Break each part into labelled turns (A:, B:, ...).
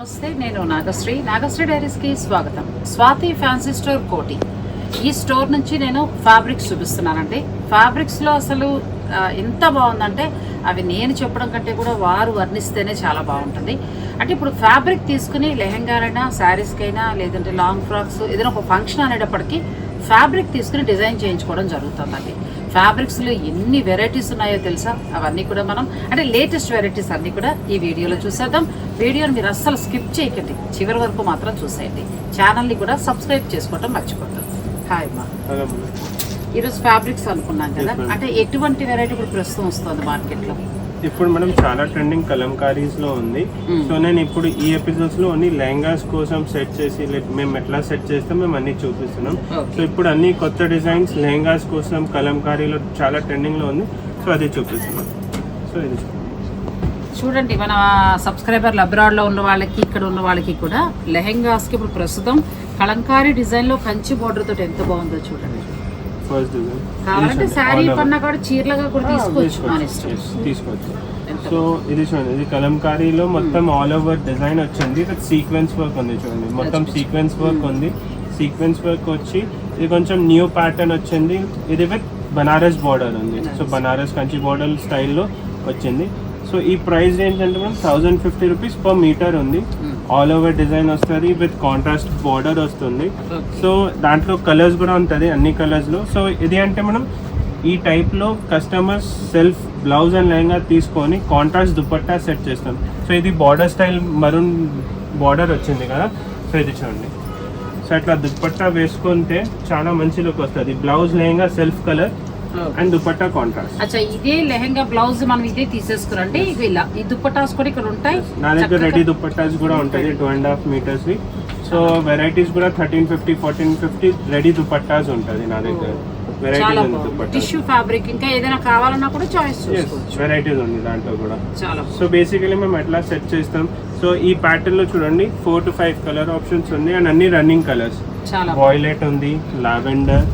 A: నమస్తే నేను నాగశ్రీ. నాగశ్రీ డైరీస్కి స్వాగతం. స్వాతి ఫ్యాన్సీ స్టోర్ కోటి. ఈ స్టోర్ నుంచి నేను ఫ్యాబ్రిక్స్ చూపిస్తున్నానండి. ఫ్యాబ్రిక్స్లో అసలు ఎంత బాగుందంటే అవి నేను చెప్పడం కంటే కూడా వారు వర్ణిస్తేనే చాలా బాగుంటుంది. అంటే ఇప్పుడు ఫ్యాబ్రిక్ తీసుకుని లెహెంగాలైనా శారీస్కైనా లేదంటే లాంగ్ ఫ్రాక్స్ ఏదైనా ఒక ఫంక్షన్ అనేటప్పటికీ ఫ్యాబ్రిక్ తీసుకుని డిజైన్ చేయించుకోవడం జరుగుతుందండి. ఫ్యాబ్రిక్స్లో ఎన్ని వెరైటీస్ ఉన్నాయో తెలుసా? అవన్నీ కూడా మనం అంటే లేటెస్ట్ వెరైటీస్ అన్నీ కూడా ఈ వీడియోలో చూసేద్దాం. వీడియోని మీరు అస్సలు స్కిప్ చేయకండి. చివరి వరకు మాత్రం చూసేయండి. ఛానల్ని కూడా సబ్స్క్రైబ్ చేసుకోవడం మర్చిపోతుంది హాయ్ అమ్మా. ఈరోజు ఫ్యాబ్రిక్స్ అనుకున్నాం కదా. అంటే ఎటువంటి వెరైటీ ఇప్పుడు ప్రస్తుతం వస్తుంది మార్కెట్లో?
B: ఇప్పుడు మనం చాలా ట్రెండింగ్ కలంకారీస్లో ఉంది. సో నేను ఇప్పుడు ఈ ఎపిసోడ్స్లో ఓన్లీ లెహంగాస్ కోసం సెట్ చేసి మేము ఎట్లా సెట్ చేస్తాం మేము అన్ని చూపిస్తున్నాం. సో ఇప్పుడు అన్ని కొత్త డిజైన్స్ లెహంగాస్ కోసం కలంకారీలో చాలా ట్రెండింగ్లో ఉంది సో అది చూపిస్తున్నాం సో ఇది చూడండి.
A: మన సబ్స్క్రైబర్లు అబ్రాడ్లో ఉన్న వాళ్ళకి ఇక్కడ ఉన్న వాళ్ళకి కూడా లెహెంగాస్కి ఇప్పుడు ప్రస్తుతం కలంకారీ డిజైన్లో కంచి border తోటి ఎంత బాగుందో చూడండి
B: ఫస్ట్ డిజైన్
A: కావాలంటే శారీ పన్నా కూడా చీరలుగా కూడా తీసుకోవచ్చు. మన ఇష్టం.
B: తీసుకోవచ్చు. సో ఇది చూడండి ఇది కలంకారీలో మొత్తం ఆల్ ఓవర్ డిజైన్ వచ్చింది. విత్ సీక్వెన్స్ వర్క్ ఉంది చూడండి. మొత్తం సీక్వెన్స్ వర్క్ ఉంది. సీక్వెన్స్ వర్క్ వచ్చి ఇది కొంచెం న్యూ ప్యాటర్న్ వచ్చింది. ఇది విత్ బనారస్ బార్డర్ ఉంది. సో బనారస్ కంచి బార్డర్ స్టైల్లో వచ్చింది. సో ఈ ప్రైస్ ఏంటంటే మనం thousand fifty rupees per metre ఉంది. ఆల్ ఓవర్ డిజైన్ వస్తుంది విత్ కాంట్రాస్ట్ బార్డర్ వస్తుంది. సో దాంట్లో కలర్స్ కూడా ఉంటుంది అన్ని కలర్స్లో సో ఇది అంటే మనం ఈ టైప్లో customers self blouse and lehenga తీసుకొని కాంట్రాస్ట్ దుపట్టా సెట్ చేస్తాం. సో ఇది బార్డర్ స్టైల్ మరూన్ బార్డర్ వచ్చింది కదా. సో ఇది చూడండి. సో అట్లా దుపట్టా వేసుకుంటే చాలా మంచి లుక్ వస్తుంది. Blouse lehenga self colour and dupatta contrast
A: అచ్చా ఇదే లెహెంగా బ్లౌజ్ మనం ఇదే తీసేసుకురండి ఇవి ఇలా ఈ దుప్పటాస్ కూడా ఇక్కడ ఉంటాయి.
B: నా దగ్గర రెడీ దుపట్టాస్ కూడా ఉంటుంది టూ అండ్ హాఫ్ మీటర్స్ వి. సో వెరైటీస్ కూడా thirteen fifty fourteen fifty ready dupattas ఉంటుంది నా దగ్గర.
A: చాలా
B: వెరైటీస్
A: బాగుంది.
B: దుపట్టాస్
A: టిష్యూ ఫ్యాబ్రిక్ ఇంకా ఏదైనా కావాలన్నా కూడా చాయిస్ చూసుకోవచ్చు.
B: వెరైటీస్ ఉంది దాంట్లో కూడా.
A: చాలా
B: సో బేసికలీ మేము ఎట్లా సెట్ చేస్తాం? సో ఈ ప్యాటర్న్లో చూడండి four to five colour options ఉన్నాయి అండ్ అన్ని రన్నింగ్ కలర్స్
A: చాలా
B: వాయిలెట్ ఉంది లావెండర్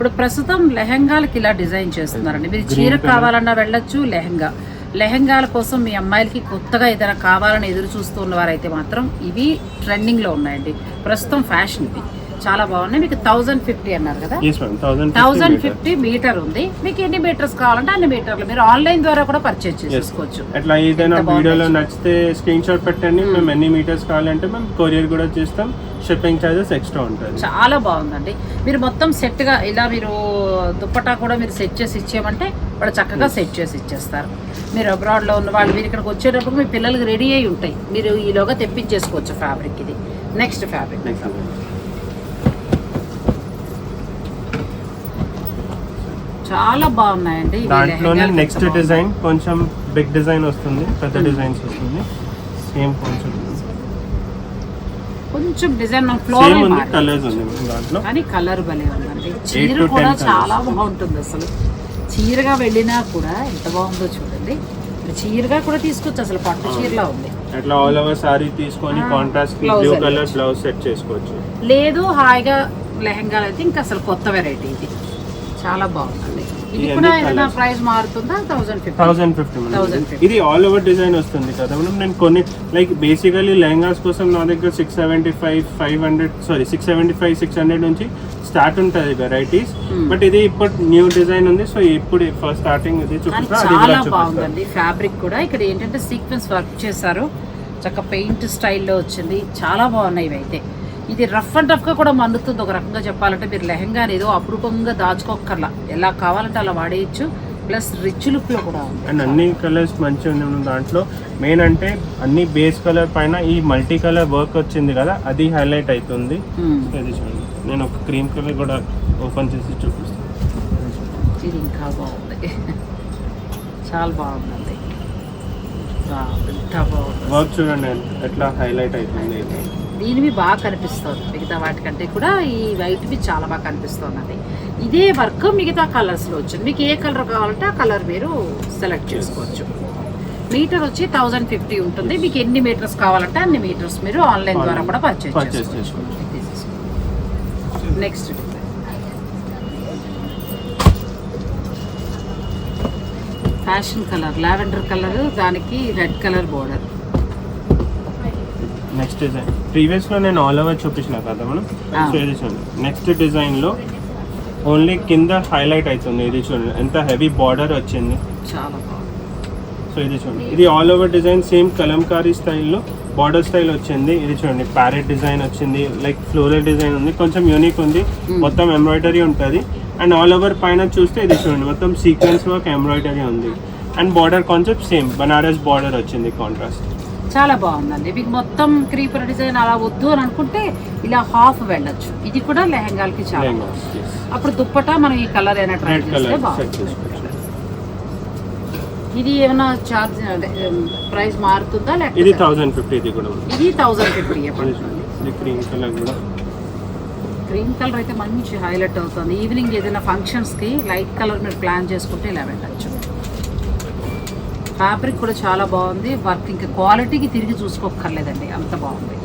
A: ఇప్పుడు ప్రస్తుతం లెహంగాలకి ఇలా డిజైన్ చేస్తున్నారండి. మీరు చీర. కావాలన్నా వెళ్ళొచ్చు లెహంగా. లెహంగాల కోసం మీ అమ్మాయిలకి కొత్తగా ఏదైనా కావాలని ఎదురు చూస్తున్న వారైతే మాత్రం ఇవి ట్రెండింగ్లో ఉన్నాయండి. ప్రస్తుతం ఫ్యాషన్ ఇది. చాలా బాగున్నాయి. మీకు థౌజండ్ ఫిఫ్టీ అన్నారు కదా? Thousand fifty metre. ఉంది. మీకు ఎన్ని మీటర్స్ కావాలంటే అన్ని మీటర్లు మీరు ఆన్లైన్ ద్వారా కూడా పర్చేజ్ చేసేసుకోవచ్చు
B: అట్లా ఏదైనా వీడియోలో. నచ్చితే స్క్రీన్ షాట్ పెట్టండి. మేము ఎన్ని మీటర్స్ కావాలంటే మేము కొరియర్ కూడా చేస్తాం. షిప్పింగ్ ఛార్జెస్ ఎక్స్ట్రా ఉంటుంది.
A: చాలా బాగుందండి. మీరు మొత్తం సెట్గా ఇలా మీరు దుప్పటా కూడా మీరు సెట్ చేసి ఇచ్చేయమంటే వాడు చక్కగా సెట్ చేసి ఇచ్చేస్తారు. మీరు అబ్రాడ్లో ఉన్న వాళ్ళు మీరు ఇక్కడికి వచ్చేటప్పుడు మీ పిల్లలకి రెడీ అయి ఉంటాయి. మీరు ఈలోగా తెప్పించేసుకోవచ్చు ఫ్యాబ్రిక్ ఇది. నెక్స్ట్ ఫ్యాబ్రిక్ చాలా బాగున్నాయండి.
B: దాంట్లోనే నెక్స్ట్. డిజైన్ కొంచెం బిగ్ డిజైన్ వస్తుంది పెద్ద డిజైన్స్ వస్తుంది. సేమ్ కొంచెం
A: కొంచెం డిజైన్
B: ఉంది దాంట్లో.
A: కానీ కలర్ భలే ఉందండి చీర కూడా
B: 10
A: చాలా. బాగుంటుంది అసలు. చీరగా వెళ్ళినా కూడా ఎంత బాగుందో చూడండి. చీరగా కూడా తీసుకోవచ్చు అసలు పట్టు చీరలా ఉంది.
B: అట్లా ఆల్ ఓవర్ సారీ తీసుకొని contrast blue. Colour blouse set చేసుకోవచ్చు.
A: లేదు హాయిగా లెహంగాలు అయితే ఇంకా అసలు కొత్త వెరైటీ ఇది. చాలా బాగుందండి. Thousand fifty
B: thousand fifty
A: 1050.
B: ఇది ఆల్ ఓవర్ డిజైన్ వస్తుంది కదా మనం నేను కొన్ని లైక్ బేసికలీ లెహంగాస్ కోసం నా దగ్గర six seventy five five hundred sorry six seventy five six hundred నుంచి స్టార్ట్ ఉంటుంది వెరైటీస్. బట్ ఇది ఇప్పుడు న్యూ డిజైన్ ఉంది. సో ఇప్పుడు ఫస్ట్ స్టార్టింగ్ ఇది
A: చాలా బాగుందండి. ఫ్యాబ్రిక్ కూడా. ఇక్కడ ఏంటంటే సీక్వెన్స్ వర్క్ చేశారు. చక్క పెయింట్ స్టైల్లో వచ్చింది. చాలా బాగున్నాయి ఇవి అయితే ఇది రఫ్ అండ్ రఫ్గా కూడా మన్నుతుంది ఒక రకంగా చెప్పాలంటే మీరు లెహంగాని ఏదో అపురూపంగా దాచుకోక్కర్లా. ఎలా కావాలంటే అలా వాడేయచ్చు. ప్లస్ రిచ్ లుక్లో కూడా ఉంది.
B: అండ్ అన్ని కలర్స్ మంచిగా మన దాంట్లో. మెయిన్ అంటే అన్ని బేస్ కలర్ పైన ఈ మల్టీ కలర్ వర్క్ వచ్చింది కదా అది హైలైట్ అవుతుంది చూడండి. నేను ఒక క్రీమ్ కలర్ కూడా ఓపెన్ చేసి చూపిస్తాను.
A: ఇది ఇంకా బాగుంది. చాలా బాగుందండి. బాగుంది.
B: వర్క్ చూడండి ఎట్లా హైలైట్ అవుతుంది
A: దీనివి బాగా కనిపిస్తుంది. మిగతా వాటికంటే కూడా ఈ వైట్వి చాలా బాగా కనిపిస్తుందండి. ఇదే వర్క్ మిగతా కలర్స్లో వచ్చింది. మీకు ఏ కలర్ కావాలంటే ఆ కలర్ మీరు సెలెక్ట్ చేసుకోవచ్చు. మీటర్ వచ్చి థౌజండ్ ఫిఫ్టీ ఉంటుంది. మీకు ఎన్ని మీటర్స్ కావాలంటే అన్ని మీటర్స్ మీరు ఆన్లైన్ ద్వారా కూడా పర్చేజ్ చేసుకోవచ్చు. Next. Fashion colour lavender colour దానికి red colour border.
B: Next design ప్రీవియస్లో నేను ఆల్ ఓవర్ చూపించిన కదా మనం. సో ఇది చూడండి. నెక్స్ట్ డిజైన్లో ఓన్లీ కింద హైలైట్ అవుతుంది ఇది చూడండి. ఎంత హెవీ బార్డర్ వచ్చింది. సో ఇది చూడండి. ఇది all over design same Kalamkari స్టైల్లో బార్డర్ స్టైల్ వచ్చింది. ఇది చూడండి. ప్యారెట్ డిజైన్ వచ్చింది. లైక్ ఫ్లోరల్ డిజైన్ ఉంది. కొంచెం యూనిక్ ఉంది. మొత్తం ఎంబ్రాయిడరీ ఉంటుంది. అండ్ ఆల్ ఓవర్ పైన చూస్తే ఇది చూడండి. మొత్తం సీక్వెన్స్ వర్క్ ఎంబ్రాయిడరీ ఉంది. And border concept same Banaras border వచ్చింది కాంట్రాస్ట్
A: చాలా బాగుందండి. మీకు మొత్తం క్రీపర్ డిజైన్ అలా వద్దు అని అనుకుంటే ఇలా హాఫ్ వెళ్ళొచ్చు. ఇది కూడా లెహంగాలకి చాలా బాగుంది. అప్పుడు దుప్పటా మనం ఈ కలర్ అయినా ట్రై చేస్తే
B: చేసుకోవచ్చు.
A: ఇది ఏమైనా చార్జ్ ప్రైస్ మారుతుందా
B: ఇది
A: లేకపోతే
B: థౌజండ్ ఫిఫ్టీ ఇది కూడా ఉంది.
A: ఇది థౌజండ్ ఫిఫ్టీ
B: ఇది క్రీమ్ కలర్ కూడా.
A: గ్రీన్ కలర్ అయితే మంచి హైలైట్ అవుతుంది. ఈవినింగ్ ఏదైనా ఫంక్షన్స్కి లైట్ కలర్ మీరు ప్లాన్ చేసుకుంటే ఇలా వెళ్ళచ్చు. ఫ్యాబ్రిక్ కూడా చాలా బాగుంది. వర్క్ ఇంకా క్వాలిటీకి తిరిగి చూసుకోక్కర్లేదండి. అంత బాగుంది.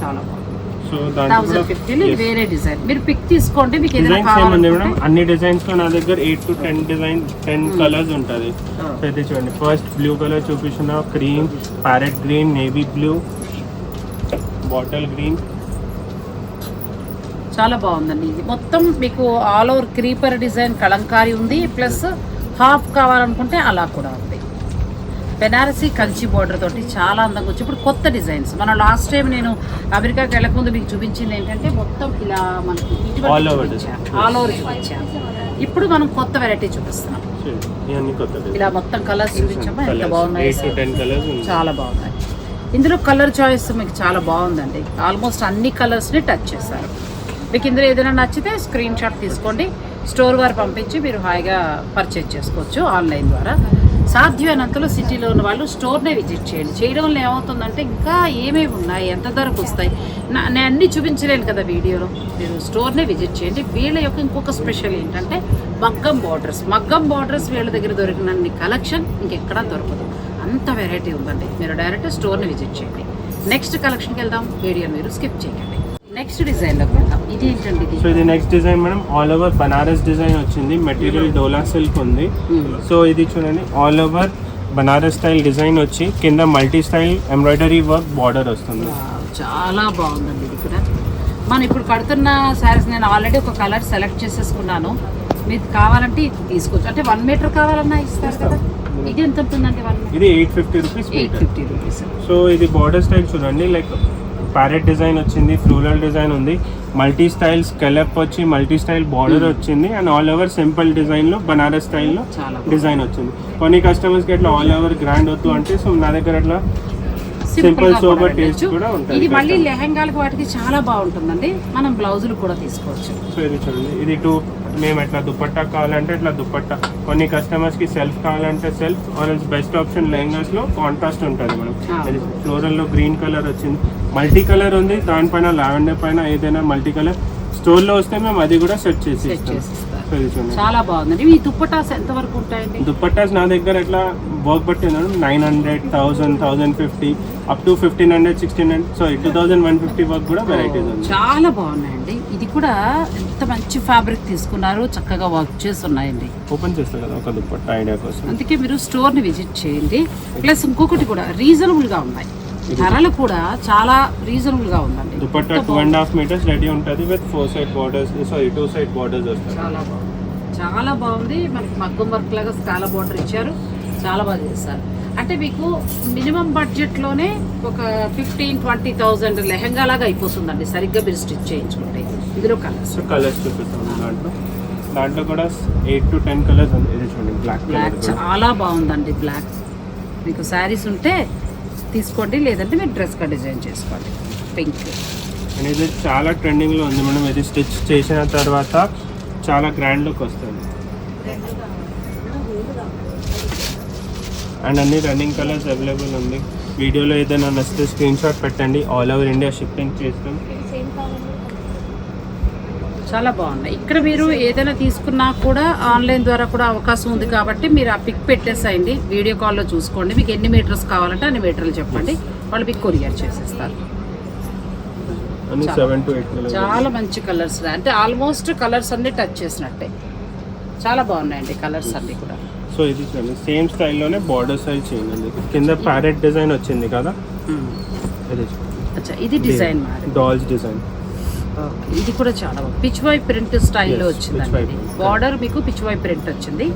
A: చాలా బాగుంది. ఫిఫ్టీలో వేరే డిజైన్. మీరు పిక్ తీసుకోండి మీకు ఏదైనా
B: మేడం? అన్ని డిజైన్స్లో నా దగ్గర eight to ten design ten colours ఉంటుంది. చూడండి. ఫస్ట్ బ్లూ కలర్ చూపించిన cream parrot green navy blue bottle green
A: చాలా బాగుందండి ఇది. మొత్తం మీకు all over creeper design Kalamkari ఉంది. ప్లస్ హాఫ్ కావాలనుకుంటే అలా కూడా ఉంది. బెనారసీ కంచి బోర్డర్ తోటి చాలా అందంగా వచ్చి ఇప్పుడు కొత్త డిజైన్స్. మన లాస్ట్ టైం నేను అమెరికాకి వెళ్ళకముందు మీకు చూపించింది ఏంటంటే మొత్తం ఇలా మనకి ఆల్ ఓవర్ చూపించాను ఇప్పుడు మనం కొత్త వెరైటీ చూపిస్తున్నాం. ఇలా మొత్తం కలర్స్ చూపించామా? ఎంత బాగున్నాయి చాలా బాగున్నాయి. ఇందులో కలర్ చాయిస్ మీకు చాలా బాగుందండి. ఆల్మోస్ట్ అన్ని కలర్స్ని టచ్ చేశారు. మీకు ఇందులో ఏదైనా నచ్చితే స్క్రీన్ షాట్ తీసుకోండి. స్టోర్ వారు పంపించి మీరు హాయిగా పర్చేజ్ చేసుకోవచ్చు ఆన్లైన్ ద్వారా. సాధ్యమైనంతలో సిటీలో ఉన్న వాళ్ళు స్టోర్నే విజిట్ చేయండి. చేయడం వల్ల ఏమవుతుందంటే ఇంకా ఏమేమి ఉన్నాయి? ఎంత ధరకు వస్తాయి? నా నేను అన్ని చూపించలేను కదా వీడియోలో. మీరు స్టోర్నే విజిట్ చేయండి. వీళ్ళ యొక్క ఇంకొక స్పెషల్ ఏంటంటే మగ్గం బార్డర్స్ మగ్గం బార్డర్స్ వీళ్ళ దగ్గర దొరికినన్ని కలెక్షన్ ఇంకెక్కడా దొరకదు. అంత వెరైటీ ఉందండి. మీరు డైరెక్ట్ స్టోర్ని విజిట్ చేయండి. నెక్స్ట్ కలెక్షన్కి వెళ్దాం. వీడియో మీరు స్కిప్ చేయండి నెక్స్ట్ వెళ్దాం ఇది ఏంటండి
B: సో ఇది next design madam. All over Banaras design వచ్చింది. మెటీరియల్ డోలా సిల్క్ ఉంది.
A: Hmm.
B: సో ఇది చూడండి. All over Banaras style design వచ్చి కింద multi style embroidery work border వస్తుంది.
A: చాలా బాగుందండి ఇది కూడా. మనం ఇప్పుడు కడుతున్న శారీస్ నేను ఆల్రెడీ ఒక కలర్ సెలెక్ట్ చేసేసుకున్నాను. మీకు కావాలంటే ఇది తీసుకోవచ్చు. అంటే వన్ మీటర్ కావాలన్నా ఇస్తారు కదా? ఇది ఎంత ఉంటుందండి వన్
B: ఇది eight fifty rupees
A: eight fifty rupees
B: so ఇది బార్డర్ స్టైల్ చూడండి. లైక్ ప్యారెట్ డిజైన్ వచ్చింది ఫ్లోరల్ డిజైన్ ఉంది. మల్టీ స్టైల్ స్కెలప్ వచ్చి మల్టీ స్టైల్ బార్డర్ వచ్చింది. అండ్ ఆల్ ఓవర్ సింపుల్ డిజైన్లో బనారస్ స్టైల్లో డిజైన్ వచ్చింది. కొన్ని కస్టమర్స్కి అట్లా ఆల్ ఓవర్ గ్రాండ్ వద్దు అంటే సో నా దగ్గర అట్లా
A: సింపుల్గా
B: sober
A: కూడా
B: ఉంటుంది
A: ఇది మళ్ళీ. లెహంగాలకు వాటికి చాలా బాగుంటుందండి. మనం బ్లౌజులు కూడా తీసుకోవచ్చు.
B: సో ఇది చూడండి. ఇది టూ మేము ఎట్లా దుపట్టా కావాలంటే ఇట్లా దుపట్టా. కొన్ని కస్టమర్స్కి సెల్ఫ్ కావాలంటే సెల్ఫ్ ఆర్ బెస్ట్ ఆప్షన్ లెహంగాస్లో కాంట్రాస్ట్ ఉంటుంది మనం
A: Ah.
B: ఇది ఫ్లోరల్లో గ్రీన్ కలర్ వచ్చింది. మల్టీ కలర్ ఉంది దానిపైన లావెండర్ పైన ఏదైనా మల్టీ కలర్ స్టోర్లో వస్తే మేము అది కూడా సెట్ చేసి ఇస్తాం. సో
A: చాలా బాగుందండి. ఈ దుప్పటాస్ ఎంత వరకు ఉంటాయండి?
B: దుపట్టాస్ నా దగ్గర ఎట్లా వర్క్ బట్టి nine hundred thousand thousand fifty up to fifteen hundred sixteen hundred sorry two thousand one fifty work కూడా వెరైటీస్
A: చాలా బాగున్నాయండి. ఇది కూడా ఎంత మంచి ఫ్యాబ్రిక్ తీసుకున్నారు. చక్కగా వర్క్ చేసి ఉన్నాయండి
B: ఓపెన్ చేస్తాం కదా ఒక దుపట్టా ఐడియా కోసం.
A: అందుకే మీరు స్టోర్ని విజిట్ చేయండి. ప్లస్ ఇంకొకటి కూడా రీజనబుల్గా ఉన్నాయి. ధరలు కూడా చాలా రీజనబుల్గా ఉందండి.
B: Dupatta two. And half metres ready ఉంటుంది with four side borders sorry two side borders వస్తాయి.
A: చాలా బాగుంది. చాలా బాగుంది. మనకి మగ్గం వర్క్ లాగా స్కాల బార్డర్ ఇచ్చారు. చాలా బాగా చేస్తారు అంటే మీకు మినిమం బడ్జెట్లోనే ఒక ఫిఫ్టీన్ ట్వంటీ థౌజండ్ లెహంగా లాగా అయిపోతుందండి. సరిగ్గా మీరు స్టిచ్ చేయించుకుంటే. ఇందులో కలర్స్
B: కలర్స్ చూపిస్తాం దాంట్లో. దాంట్లో కూడా ఎయిట్ టు టెన్ కలర్స్ ఉంది. చూడండి బ్లాక్
A: బ్లాక్ చాలా బాగుందండి బ్లాక్ మీకు శారీస్ ఉంటే తీసుకోండి లేదంటే మీరు డ్రెస్గా డిజైన్ చేసుకోండి. పింక్
B: అనేది చాలా ట్రెండింగ్లో ఉంది. మేడం ఇది స్టిచ్ చేసిన తర్వాత చాలా గ్రాండ్ లుక్ వస్తుంది. అండ్ అన్ని రన్నింగ్ కలర్స్ అవైలబుల్ ఉంది. వీడియోలో ఏదైనా నచ్చితే స్క్రీన్ షాట్ పెట్టండి. ఆల్ ఓవర్ ఇండియా షిప్పింగ్ చేస్తాం.
A: చాలా బాగున్నాయి. ఇక్కడ మీరు ఏదైనా తీసుకున్నా కూడా ఆన్లైన్ ద్వారా కూడా అవకాశం ఉంది కాబట్టి మీరు ఆ పిక్ పెట్టేసేయండి. వీడియో కాల్లో చూసుకోండి. మీకు ఎన్ని మీటర్స్ కావాలంటే అన్ని మీటర్లు చెప్పండి. వాళ్ళు మీకు కొరియర్ చేసేస్తారు. చాలా. మంచి కలర్స్ అంటే ఆల్మోస్ట్ కలర్స్ అన్ని టచ్ చేసినట్టే. చాలా బాగున్నాయండి కలర్స్ అన్ని కూడా.
B: సో ఇది చూడండి. సేమ్ స్టైల్లోనే బార్డర్ సైజ్ చేయండి కింద ప్యారెట్ డిజైన్ వచ్చింది కదా. ఇది
A: అచ్చా ఇది డిజైన్
B: డాల్స్ డిజైన్
A: ఇది కూడా చాలా పిచ్వై ప్రింట్ స్టైల్లో వచ్చిందండి. బార్డర్ మీకు పిచ్వై ప్రింట్ వచ్చింది.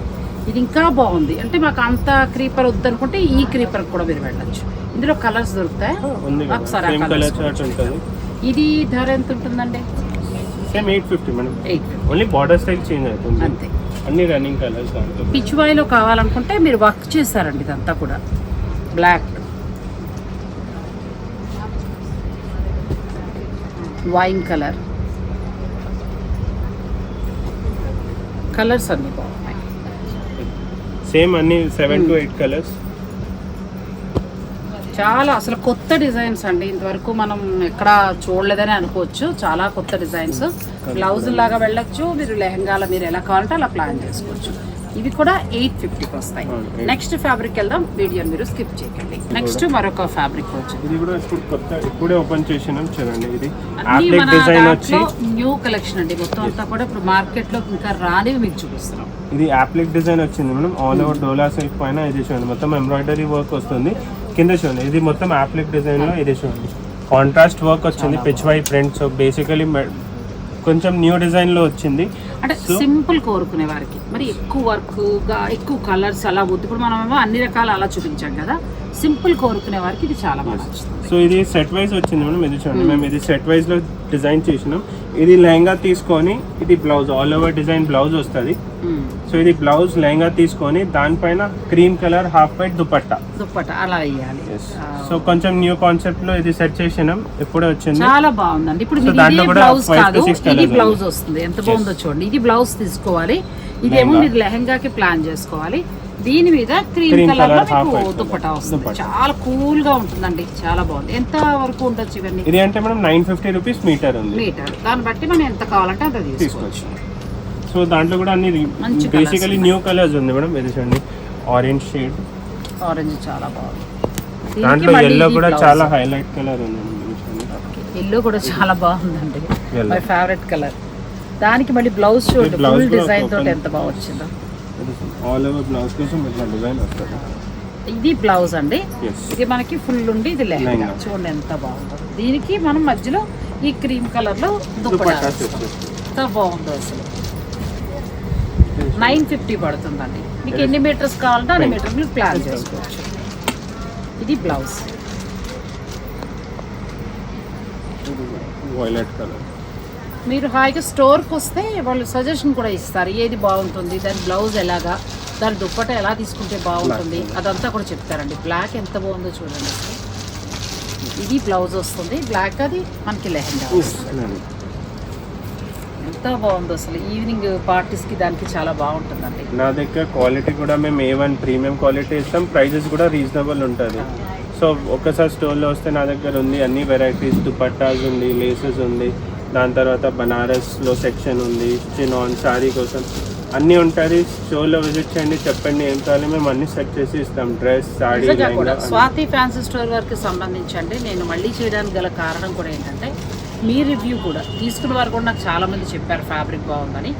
A: ఇది ఇంకా బాగుంది. అంటే మాకు అంత క్రీపర్ వద్దనుకుంటే ఈ క్రీపర్ కూడా మీరు వెళ్ళొచ్చు. ఇందులో కలర్స్ దొరుకుతాయి? ఒకసారి ఇది ధర ఎంత ఉంటుందండి?
B: Same eight fifty madam only border style change అవుతుంది.
A: అంతే.
B: అన్ని రన్నింగ్ కలర్స్ దాంట్లో.
A: పిచ్వాయిలో కావాలనుకుంటే మీరు వర్క్ చేస్తారండి ఇదంతా కూడా. Black wine colour. కలర్స్ అన్ని బాగున్నాయి.
B: సేమ్ అన్ని seven to
A: Hmm.
B: Eight colours
A: చాలా అసలు కొత్త డిజైన్స్ అండి. ఇంతవరకు మనం ఎక్కడ చూడలేదని అనుకోవచ్చు. చాలా కొత్త డిజైన్స్. బ్లౌజ్ లాగా వెళ్ళొచ్చు. మీరు లెహంగాల మీరు ఎలా కావాలంటే అలా ప్లాన్ చేసుకోవచ్చు. ఇవి కూడా ఎయిట్ ఫిఫ్టీకి వస్తాయి. నెక్స్ట్ ఫ్యాబ్రిక్ వెళ్దాం వీడియో మీరు స్కిప్ చేయకండి. నెక్స్ట్ మరొక ఫ్యాబ్రిక్ వచ్చింది
B: ఇది కూడా ఇప్పుడు కొత్త ఇప్పుడే ఓపెన్ చేసినాం చూడండి ఇది. డిజైన్ వచ్చి.
A: న్యూ కలెక్షన్ అండి. మొత్తం అంతా కూడా ఇప్పుడు మార్కెట్లో ఇంకా రానివి మీకు చూపిస్తున్నాం.
B: ఇది ఆప్లిక్ డిజైన్ వచ్చింది మనం ఆల్ ఓవర్ డోలా సిల్క్ పైన ఇది చూడండి. మొత్తం ఎంబ్రాయిడరీ వర్క్ వస్తుంది. కింద చూడండి. ఇది మొత్తం ఆప్లిక్ డిజైన్లో ఇది చూడండి. కాంట్రాస్ట్ వర్క్ వచ్చింది. Pitch why print so basically కొంచెం న్యూ డిజైన్లో వచ్చింది.
A: అంటే సింపుల్ కోరుకునే వారికి. మరి ఎక్కువ వర్క్గా ఎక్కువ కలర్స్ అలా వద్దు ఇప్పుడు మనం అన్ని రకాలు అలా చూపించాం కదా. సింపుల్ కోరుకునే వారికి ఇది చాలా బాగా
B: సో ఇది సెట్ వైజ్ వచ్చింది మేడం ఇది చూడండి.
A: Hmm.
B: మేము ఇది సెట్ వైజ్లో డిజైన్ చేసినాం. ఇది లెహంగా తీసుకొని ఇది blouse all over design blouse వస్తుంది. సో ఇది బ్లౌజ్ లెహంగా తీసుకొని దానిపైన cream colour half white dupatta.
A: Dupatta అలా వేయాలి.
B: సో కొంచెం న్యూ కాన్సెప్ట్లో ఇది సెట్ చేసినాం. ఇప్పుడే వచ్చింది.
A: చాలా బాగుందండి. ఇప్పుడు
B: దాంట్లో కూడా
A: బ్లౌజ్. వస్తుంది. ఎంత బాగుందో చూడండి. ఇది బ్లౌజ్ తీసుకోవాలి. ఇదేమో. మీరు లెహంగాకి ప్లాన్ చేసుకోవాలి. దీని మీద క్రీమ్
B: కలర్లో
A: మీకు దుప్పటా వస్తుంది. చాలా కూల్గా ఉంటుందండి. చాలా బాగుంది. ఎంత వరకు ఉండొచ్చు ఇవన్నీ?
B: ఇది అంటే మనం నైన్ ఫిఫ్టీ రూపీస్ మీటర్ ఉంది.
A: మీటర్. దాన్ని బట్టి మనం ఎంత కావాలంటే అంత తీసుకోవచ్చు.
B: సో దాంట్లో కూడా అన్ని
A: మంచి
B: బేసికలీ న్యూ కలర్స్ ఉంది మేడం. ఇది చూడండి. ఆరెంజ్ షేడ్
A: ఆరెంజ్ చాలా బాగుంది.
B: దాంట్లో ఎల్లో కూడా చాలా హైలైట్ కలర్ ఉంది.
A: ఎల్లో కూడా చాలా బాగుందండి. మై ఫేవరెట్ కలర్ దానికి మళ్ళీ బ్లౌజ్ చూడండి ఫుల్ డిజైన్ తోటి. ఎంత బాగా వచ్చిందో.
B: ఆల్ ఓవర్ బ్లౌజ్ కోసం ఇట్లా డిజైన్ వస్తుంది.
A: ఇది బ్లౌజ్ అండి. ఇది మనకి ఫుల్ ఉండి ఇది లెహంగా. చూడండి ఎంత బాగుందో. దీనికి మనం మధ్యలో ఈ క్రీమ్ కలర్లో దుప్పటా. ఎంత బాగుందో అసలు. నైన్ ఫిఫ్టీ పడుతుందండి. మీకు ఎన్ని మీటర్స్ కావాలంటే అన్ని మీటర్స్ మీరు ప్లాన్ చేసుకోవచ్చు. ఇది బ్లౌజ్.
B: వైలెట్ కలర్
A: మీరు హాయిగా స్టోర్కి వస్తే వాళ్ళు సజెషన్ కూడా ఇస్తారు. ఏది బాగుంటుంది దాని బ్లౌజ్ ఎలాగా దాని దుప్పట ఎలా తీసుకుంటే బాగుంటుంది. అదంతా కూడా చెప్తారండి. బ్లాక్ ఎంత బాగుందో చూడండి ఇది బ్లౌజ్ వస్తుంది. బ్లాక్ అది మనకి లెహంగా ఎంత బాగుందో అసలు. ఈవినింగ్ పార్టీస్కి దానికి చాలా బాగుంటుందండి.
B: నా దగ్గర క్వాలిటీ కూడా మేము ఏ వన్ ప్రీమియం క్వాలిటీ ఇస్తాం. ప్రైజెస్ కూడా రీజనబుల్ ఉంటుంది. సో ఒకసారి స్టోర్లో వస్తే నా దగ్గర ఉంది. అన్ని వెరైటీస్ దుపట్టాస్ ఉంది లేసెస్ ఉంది. దాని తర్వాత బనారస్లో సెక్షన్ ఉంది చినాన్ శారీ కోసం. అన్నీ ఉంటుంది స్టోర్లో విజిట్ చేయండి చెప్పండి ఏం కావాలి. మేము అన్ని సెట్ చేసి ఇస్తాం. Dress sari
A: Swathi fancy store వారికి సంబంధించి అండి నేను మళ్ళీ చేయడానికి గల కారణం కూడా ఏంటంటే మీ రివ్యూ కూడా. తీసుకున్న వారు కూడా నాకు చాలా మంది చెప్పారు ఫ్యాబ్రిక్ బాగుందని.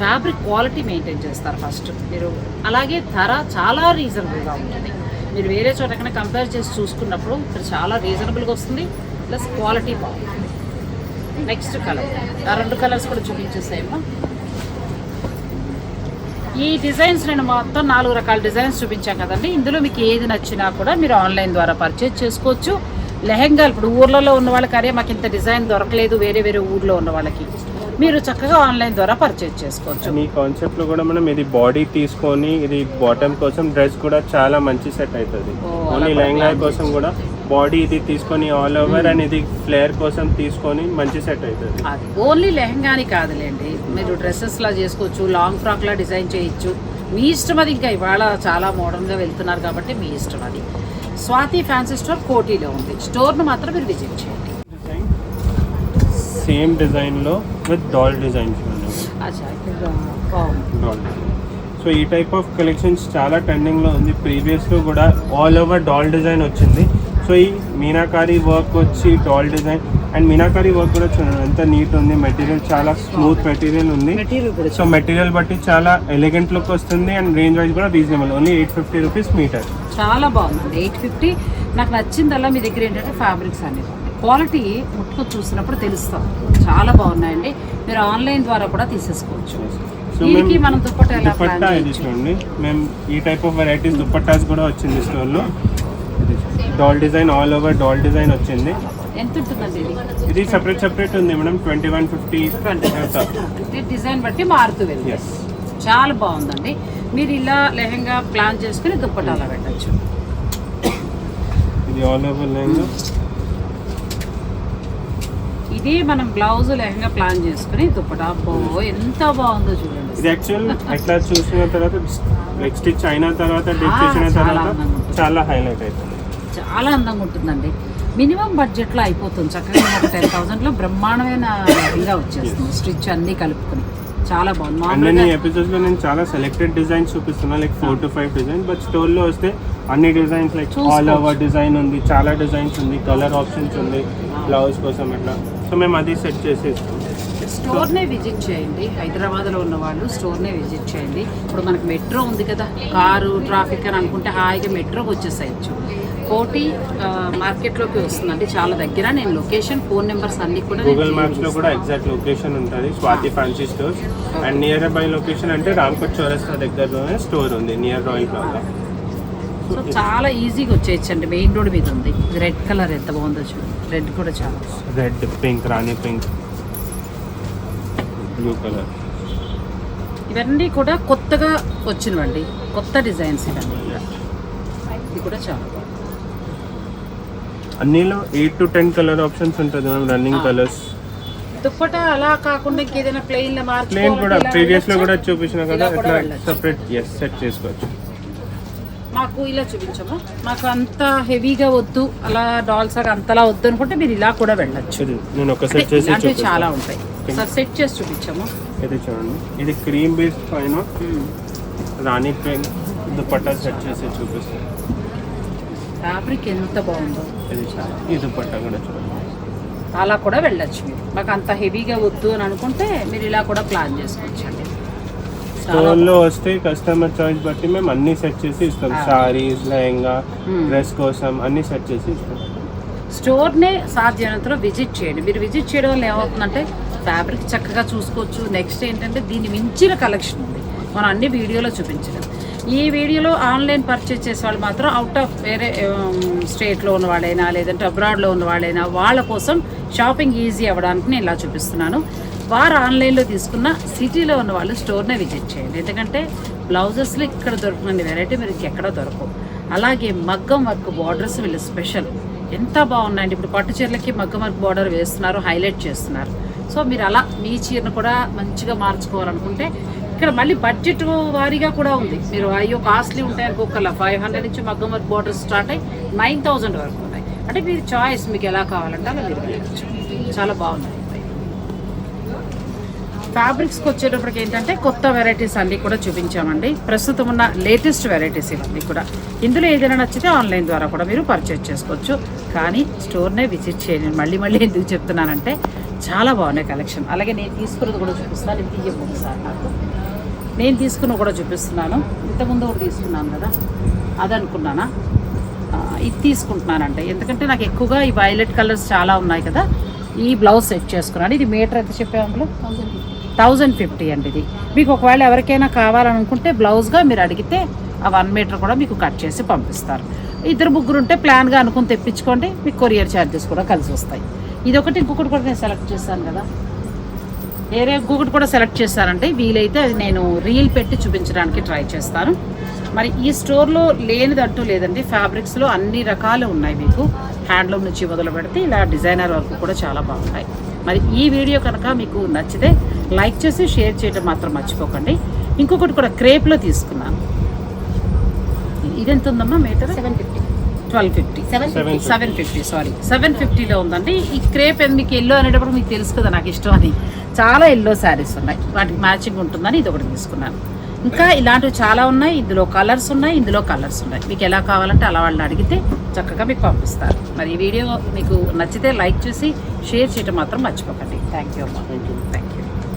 A: ఫ్యాబ్రిక్ క్వాలిటీ మెయింటైన్ చేస్తారు ఫస్ట్. మీరు అలాగే ధర చాలా రీజనబుల్గా ఉంటుంది. మీరు వేరే చోట కంపేర్ చేసి చూసుకున్నప్పుడు ఇక్కడ చాలా రీజనబుల్గా వస్తుంది ప్లస్ క్వాలిటీ బాగుంటుంది. Next colour. ఆ రెండు కలర్స్ కూడా చూపించేసాయమ్మా. ఈ డిజైన్స్ నేను మొత్తం నాలుగు రకాల డిజైన్స్ చూపించాం కదండి. ఇందులో మీకు ఏది నచ్చినా కూడా మీరు ఆన్లైన్ ద్వారా పర్చేజ్ చేసుకోవచ్చు. లెహెంగాలు ఇప్పుడు ఊర్లలో ఉన్న వాళ్ళకి అరే మాకు ఇంత డిజైన్ దొరకలేదు వేరే వేరే ఊర్లో ఉన్న వాళ్ళకి. మీరు చక్కగా ఆన్లైన్ ద్వారా పర్చేజ్ చేసుకోవచ్చు.
B: ఈ కాన్సెప్ట్లో కూడా మనం ఇది బాడీ తీసుకొని ఇది బాటమ్ కోసం డ్రెస్ కూడా చాలా మంచి సెట్ అవుతుంది. ఓన్లీ లెహంగా కోసం కూడా బాడీ ఇది తీసుకొని ఆల్ ఓవర్ అండ్ ఇది ఫ్లేర్ కోసం తీసుకొని మంచి సెట్ అవుతుంది
A: అది ఓన్లీ లెహంగాని కాదులేండి. మీరు డ్రెస్సెస్ లా చేసుకోవచ్చు లాంగ్ ఫ్రాక్ లా డిజైన్ చేయొచ్చు. మీ ఇష్టం అది ఇంకా ఇవాళ చాలా మోడర్న్గా వెళ్తున్నారు కాబట్టి మీ ఇష్టం అది. స్వాతి ఫ్యాన్సీ స్టోర్ కోటిలో ఉంది. స్టోర్ను మాత్రం మీరు విజిట్ చేయండి.
B: సేమ్ డిజైన్లో విత్ డాల్ డిజైన్ చూడండి సో ఈ టైప్ ఆఫ్ కలెక్షన్స్ చాలా ట్రెండింగ్లో ఉంది. ప్రీవియస్లో కూడా ఆల్ ఓవర్ డాల్ డిజైన్ వచ్చింది. సో ఈ మీనాకారి వర్క్ వచ్చి doll design and meenakari work కూడా చూడండి ఎంత నీట్ ఉంది. మెటీరియల్ చాలా స్మూత్ మెటీరియల్ ఉంది. సో మెటీరియల్ బట్టి చాలా ఎలిగెంట్ లుక్ వస్తుంది అండ్ రేంజ్ వైజ్ కూడా reasonable only eight fifty rupees metre
A: చాలా బాగుందండి. ఎయిట్ ఫిఫ్టీ నాకు నచ్చిందల్లా మీ దగ్గర ఏంటంటే ఫ్యాబ్రిక్స్ అనేది క్వాలిటీ ముట్టుకు చూసినప్పుడు తెలుస్తాం. చాలా బాగున్నాయండి. మీరు ఆన్లైన్ ద్వారా కూడా తీసేసుకోవచ్చు.
B: సో
A: దీనికి మనం దుప్పట ఎలా ప్లాన్
B: దుపట్టా ఇది చూడండి. మేము ఈ టైప్ ఆఫ్ వెరైటీస్ దుపట్టాస్ కూడా వచ్చింది స్టోర్లో doll design all over doll design వచ్చింది.
A: ఎంత ఉంటుందండి ఇది?
B: సెపరేట్ సెపరేట్ ఉంది madam twenty one fifty
A: twenty design బట్టి మారుతూ వెళ్తుంది
B: ఎస్
A: చాలా బాగుందండి. మీరు ఇలా లెహంగా ప్లాన్ చేసుకుని దుప్పటాలా పెట్టచ్చు.
B: ఇది ఆల్ ఓవర్ లెహంగా.
A: ఇది మనం బ్లౌజ్ లెహంగా ప్లాన్ చేసుకుని దుప్పటా. అబ్బో ఎంత బాగుందో చూడండి.
B: ఇది యాక్చువల్ ఎట్లా చూసిన తర్వాత లైక్ స్టిచ్ అయిన తర్వాత డిప్ చేసిన తర్వాత. చాలా హైలైట్ అవుతుంది
A: చాలా అందంగా ఉంటుందండి. మినిమం బడ్జెట్లో అయిపోతుంది. చక్కగా ఒక టెన్ థౌసండ్లో బ్రహ్మాండమైన లెహంగా వచ్చేస్తుంది. స్టిచ్ అన్నీ కలుపుకొని. చాలా బాగుంది. మామూలుగా
B: ఎపిసోడ్స్లో నేను చాలా సెలెక్టెడ్ డిజైన్స్ చూపిస్తున్నా. Like four to five design but స్టోర్లో వస్తే అన్ని designs like all. Over design ఉంది. చాలా డిజైన్స్ ఉంది. కలర్ ఆప్షన్స్ ఉంది. బ్లౌజ్ కోసం అట్లా. సో మేము అది సెట్ చేసి ఇస్తాం
A: స్టోర్నే విజిట్ చేయండి. హైదరాబాద్లో ఉన్న వాళ్ళు స్టోర్నే విజిట్ చేయండి. ఇప్పుడు మనకి మెట్రో ఉంది కదా. కారు ట్రాఫిక్ అని అనుకుంటే హాయిగా మెట్రోకి వచ్చేసేయచ్చు. కోటి మార్కెట్లోకి వస్తుందండి చాలా దగ్గర. నేను లొకేషన్ ఫోన్ నెంబర్స్ అన్ని కూడా
B: గూగుల్ మ్యాప్స్లో కూడా. ఎగ్జాక్ట్ లొకేషన్ ఉంటుంది Swathi fancy stores and nearby location అంటే రామ్కోట్ చౌరస్తా దగ్గరలోనే స్టోర్ ఉంది నియర్ రాయల్ ప్లాజా
A: సో చాలా ఈజీగా వచ్చేయచ్చండి. మెయిన్ రోడ్ మీద ఉంది. రెడ్ కలర్ ఎంత బాగుందో చూడండి రెడ్ కూడా చాలా
B: red pink rani pink blue colour
A: ఇవన్నీ కూడా కొత్తగా వచ్చినవండి. కొత్త డిజైన్స్ ఇవన్నీ. ఇది కూడా చాలా
B: అన్నిలో eight to ten colour options ఉంటుంది మ్యామ్ రన్నింగ్. కలర్స్
A: దుప్పట అలా కాకుండా ఇంకేదైనా ప్లెయిన్లో
B: ప్లేన్ కూడా
A: మార్చుకోవాలంటే ఇలా ప్రీవియస్లో?
B: కూడా చూపించిన కదా
A: కూడా
B: ఇట్లా. సెపరేట్ ఎస్ సెట్ చేసుకోవచ్చు.
A: మాకు ఇలా చూపించమ్మా మాకు అంత హెవీగా వద్దు అలా డాల్స్ అంతలా వద్దు అనుకుంటే మీరు ఇలా కూడా వెళ్ళొచ్చు.
B: నేను ఒక
A: అంటే
B: సెట్ చేసి చూపిస్తాను.
A: చాలా ఉంటాయి. సార్ సెట్ చేసి చూపించమ్మా
B: ఇది చూడండి. ఇది క్రీమ్ బేస్ పైన రాణి పెన్ దుపట్టా సెట్ చేసి చూపిస్తాను
A: ఫ్యాబ్రిక్ ఎంత బాగుందో.
B: ఇది కూడా
A: అలా కూడా వెళ్ళొచ్చు మీరు. మాకు అంత హెవీగా వద్దు అని అనుకుంటే మీరు ఇలా కూడా ప్లాన్ చేసుకోవచ్చు అండి చాలా
B: స్టోర్లో వస్తే కస్టమర్ చాయిస్ బట్టి మేము అన్ని సెట్ చేసి ఇస్తాం. సారీస్ లెహంగా. డ్రెస్ కోసం అన్ని సెట్ చేసి ఇస్తాం.
A: స్టోర్నే సాధ్యమైనంతలో విజిట్ చేయండి. మీరు విజిట్ చేయడం వల్ల ఏమవుతుందంటే ఫ్యాబ్రిక్ చక్కగా చూసుకోవచ్చు. నెక్స్ట్ ఏంటంటే దీన్ని మించిన కలెక్షన్ ఉంది. మనం అన్ని వీడియోలో చూపించడం ఈ వీడియోలో ఆన్లైన్ పర్చేస్ చేసే వాళ్ళు మాత్రం అవుట్ ఆఫ్ వేరే um, స్టేట్లో ఉన్న వాళ్ళైనా లేదంటే అబ్రాడ్లో ఉన్న వాళ్ళైనా వాళ్ళ కోసం షాపింగ్ ఈజీ అవ్వడానికి నేను ఇలా చూపిస్తున్నాను. వారు ఆన్లైన్లో తీసుకున్న సిటీలో ఉన్న వాళ్ళు స్టోర్నే విజిట్ చేయండి. ఎందుకంటే బ్లౌజెస్లో ఇక్కడ దొరకనండి వెరైటీ మీరు ఎక్కడ దొరకవు. అలాగే మగ్గం వర్క్ బార్డర్స్ వీళ్ళు స్పెషల్ ఎంత బాగున్నాయండి. ఇప్పుడు పట్టు చీరలకి మగ్గం వర్క్ బార్డర్ వేస్తున్నారు హైలైట్ చేస్తున్నారు. సో మీరు అలా మీ చీరను కూడా మంచిగా మార్చుకోవాలనుకుంటే ఇక్కడ మళ్ళీ బడ్జెట్ వారీగా కూడా ఉంది. మీరు అయ్యో కాస్ట్లీ ఉంటాయి అనుకోకల్లా. ఫైవ్ హండ్రెడ్ నుంచి మగ్గం వర్క్ బార్డర్స్ స్టార్ట్ అయ్యి నైన్ థౌజండ్ వరకు ఉన్నాయి. అంటే మీరు చాయిస్ మీకు ఎలా కావాలంటే అలా మీరు చాలా బాగున్నాయి ఫ్యాబ్రిక్స్కి వచ్చేటప్పటికి ఏంటంటే కొత్త వెరైటీస్ అన్నీ కూడా చూపించామండి. ప్రస్తుతం ఉన్న లేటెస్ట్ వెరైటీస్ ఇవన్నీ కూడా. ఇందులో ఏదైనా నచ్చితే ఆన్లైన్ ద్వారా కూడా మీరు పర్చేజ్ చేసుకోవచ్చు. కానీ స్టోర్నే విజిట్ చేయండి. మళ్ళీ మళ్ళీ ఎందుకు చెప్తున్నానంటే చాలా బాగున్నాయి కలెక్షన్. అలాగే నేను తీసుకున్నది కూడా చూపిస్తాను. ఇది తీయము ఒకసారి నాకు. నేను తీసుకున్న కూడా చూపిస్తున్నాను. ఇంతకుముందు ఒకటి తీసుకున్నాను కదా. అది అనుకున్నానా ఇది తీసుకుంటున్నానంటే ఎందుకంటే నాకు ఎక్కువగా ఈ వైలెట్ కలర్స్ చాలా ఉన్నాయి కదా. ఈ బ్లౌజ్ సెట్ చేసుకున్నాను. ఇది మీటర్ ఎంత చెప్పాము అందులో? థౌజండ్ ఫిఫ్టీ అండి ఇది. మీకు ఒకవేళ ఎవరికైనా కావాలనుకుంటే బ్లౌజ్గా మీరు అడిగితే ఆ వన్ మీటర్ కూడా మీకు కట్ చేసి పంపిస్తారు. ఇద్దరు ముగ్గురు ఉంటే ప్లాన్గా అనుకుని తెప్పించుకోండి మీకు కొరియర్ ఛార్జెస్ కూడా కలిసి వస్తాయి. ఇది ఒకటి ఇంకొకటి కూడా నేను సెలెక్ట్ చేశాను కదా. వేరే ఇంకొకటి కూడా సెలెక్ట్ చేశానంటే వీలైతే అది నేను రీల్ పెట్టి చూపించడానికి ట్రై చేస్తాను. మరి ఈ స్టోర్లో లేనిదంటూ లేదండి ఫ్యాబ్రిక్స్లో అన్ని రకాలు ఉన్నాయి మీకు. హ్యాండ్లూమ్ నుంచి మొదలు పెడితే ఇలా డిజైనర్ వరకు కూడా చాలా బాగుంటాయి. మరి ఈ వీడియో కనుక మీకు నచ్చితే లైక్ చేసి షేర్ చేయడం మాత్రం మర్చిపోకండి. ఇంకొకటి కూడా క్రేప్లో తీసుకున్నాను. ఇది ఎంత ఉందమ్మా metre?
C: Seven fifty.
A: Twelve fifty.
C: Seven
A: fifty. Sorry. Seven ఫిఫ్టీలో ఉందండి. ఈ క్రేప్ మీకు ఎల్లో అనేటప్పుడు మీకు తెలుసు కదా నాకు ఇష్టం అని చాలా ఎల్లో శారీస్ ఉన్నాయి. వాటికి మ్యాచింగ్ ఉంటుందని ఇది ఒకటి తీసుకున్నాను. ఇంకా ఇలాంటివి చాలా ఉన్నాయి. ఇందులో కలర్స్ ఉన్నాయి ఇందులో కలర్స్ ఉన్నాయి. మీకు ఎలా కావాలంటే అలా వాళ్ళని అడిగితే చక్కగా మీకు పంపిస్తారు. మరి ఈ వీడియో మీకు నచ్చితే లైక్ చేసి షేర్ చేయడం మాత్రం మర్చిపోకండి. థ్యాంక్ యూ అమ్మా.
B: Thank you